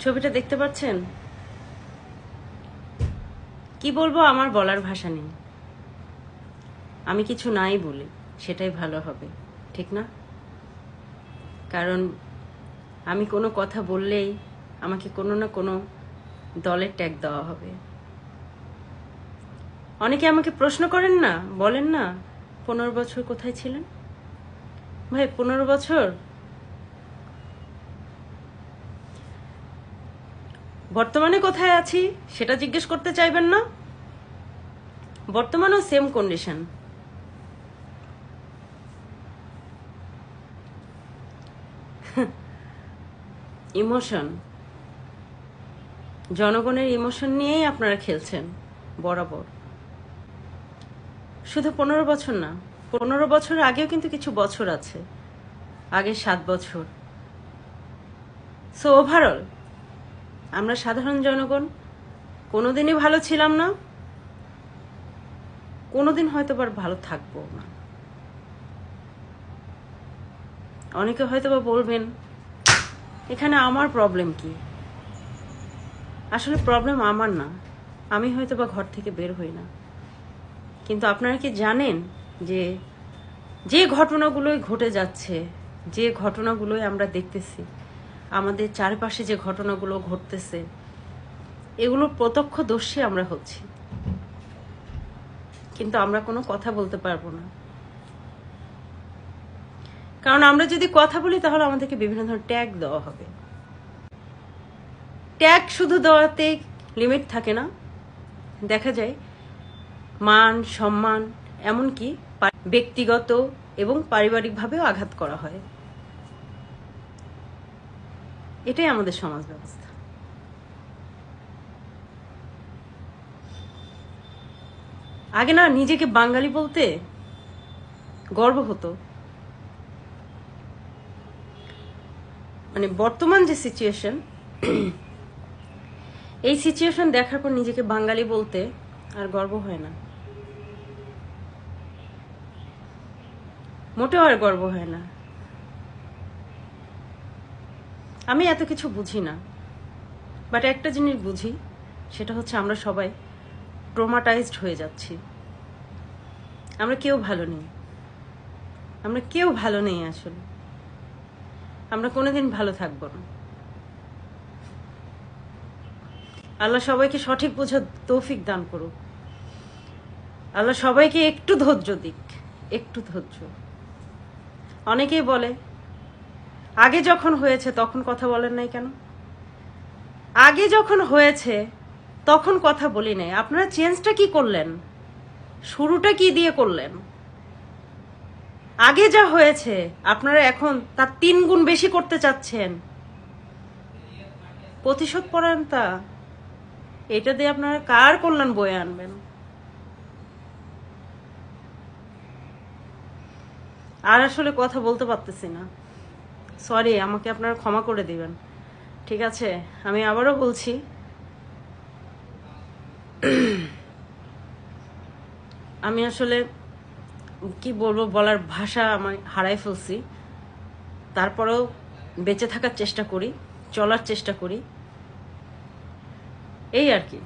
ছবিটা দেখতে পাচ্ছেন? কি বলব, আমার বলার ভাষা নেই। আমি কিছু নাই বলি, সেটাই ভালো হবে, ঠিক না? কারণ আমি কোনো কথা বললেই আমাকে কোনো না কোনো দলের ট্যাগ দেওয়া হবে। অনেকে আমাকে প্রশ্ন করেন না, বলেন না, পনেরো বছর কোথায় ছিলেন? ভাই, পনেরো বছর বর্তমানে কোথায় আছি সেটা জিজ্ঞেস করতে চাইবেন না? বর্তমানেও সেম কন্ডিশন ইমোশন জনগণের ইমোশন নিয়েই আপনারা খেলছেন, বরাবর। শুধু পনেরো বছর না, পনেরো বছর আগেও কিন্তু কিছু বছর আছে। আগে সাত বছর। সো ওভারঅল আমরা সাধারণ জনগণ, কোনোদিনই ভালো ছিলাম না, কোনোদিন হয়তো বা ভালো থাকব না। অনেকে হয়তো বা বলবেন, এখানে আমার প্রবলেম কি? আসলে প্রবলেম আমার না। আমি হয়তো বা ঘর থেকে বের হই না। কিন্তু আপনারা কি জানেন যে যে ঘটনাগুলোই ঘটে যাচ্ছে, যে ঘটনাগুলোই আমরা দেখতেছি আমাদের চারপাশে যে ঘটনাগুলো ঘটতেছে, এগুলো প্রত্যক্ষদর্শী আমরা হচ্ছি। কিন্তু আমরা কোনো কথা বলতে পারব না। কারণ আমরা যদি কথা বলি, তাহলে আমাদেরকে বিভিন্ন ধরনের ট্যাগ দেওয়া হবে। ট্যাগ শুধু দেওয়াতে লিমিট থাকে না। দেখা যায়, মান, সম্মান, এমনকি ব্যক্তিগত এবং পারিবারিকভাবেও আঘাত করা হয়। এটাই আমাদের সমাজ ব্যবস্থা। আগে না নিজেকে বাঙালি বলতে গর্ব হতো। মানে বর্তমান যে সিচুয়েশন এই সিচুয়েশন দেখার পর নিজেকে বাঙালি বলতে আর গর্ব হয় না। মোটেও আর গর্ব হয় না। আমি এত কিছু বুঝি না। বাট একটা জিনিস বুঝি, সেটা হচ্ছে আমরা সবাই ট্রোমাটাইজড হয়ে যাচ্ছি। আমরা কেউ ভালো নেই। আমরা কেউ ভালো নেই আসলে। আমরা কোনোদিন ভালো থাকব না। আল্লাহ সবাইকে সঠিক বোঝার তৌফিক দান করুক। আল্লাহ সবাইকে একটু ধৈর্য দিক, একটু ধৈর্য। অনেকেই বলে আগে যখন হয়েছে, তখন কথা বলেন নাই কেন? আগে যখন হয়েছে, তখন কথা বলি নাই। আপনারা চেঞ্জটা কি করলেন? শুরুটা কি দিয়ে করলেন? আগে যা হয়েছে, আপনারা এখন তার তিন গুণ বেশি করতে চাচ্ছেন। প্রতিশোধ পরায়ণতা এটা দিয়ে আপনারা কার কল্যাণ বয়ে আনবেন? আর আসলে কথা বলতে পারতেছি না। সরি আমাকে আপনারা ক্ষমা করে দিবেন। ঠিক আছে? আমি আবারও বলছি। আমি আসলে কি বলব, বলার ভাষা আমি হারাই ফেলছি। তারপরেও বেঁচে থাকার চেষ্টা করি, চলার চেষ্টা করি। এই আর কি।